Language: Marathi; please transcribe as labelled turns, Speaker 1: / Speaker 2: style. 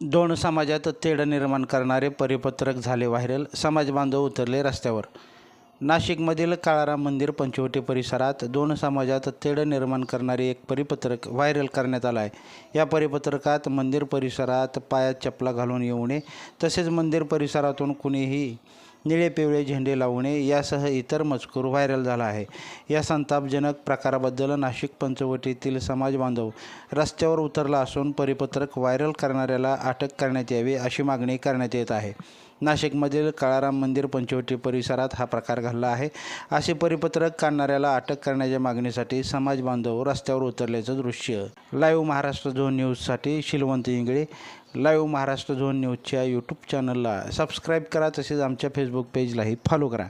Speaker 1: दोन समाजात तेढ निर्माण करणारे परिपत्रक झाले व्हायरल. समाज बांधव उतरले रस्त्यावर. नाशिकमधील काळाराम मंदिर पंचवटी परिसरात दोन समाजात तेढ निर्माण करणारे एक परिपत्रक व्हायरल करण्यात आलं आहे. या परिपत्रकात मंदिर परिसरात पायात चपला घालून येऊ नये तसेच मंदिर परिसरातून कुणीही निळे पिवळे झेंडे लावणे यासह इतर मजकूर व्हायरल झाला आहे. या संतापजनक प्रकाराबद्दल नाशिक पंचवटीतील समाज बांधव रस्त्यावर उतरला असून परिपत्रक व्हायरल करणाऱ्याला अटक करण्यात यावी अशी मागणी करण्यात येत आहे. नाशिकमधील काळाराम मंदिर पंचवटी परिसरात हा प्रकार घडला आहे. असे परिपत्रक काढणाऱ्याला अटक करण्याच्या मागणीसाठी समाज बांधव रस्त्यावर उतरल्याचं दृश्य. लाईव्ह महाराष्ट्र झोन न्यूजसाठी शिलवंत इंगळे. लाईव्ह महाराष्ट्र झोन न्यूजच्या यूट्यूब चॅनलला सबस्क्राईब करा तसेच आमच्या फेसबुक पेजलाही फॉलो करा.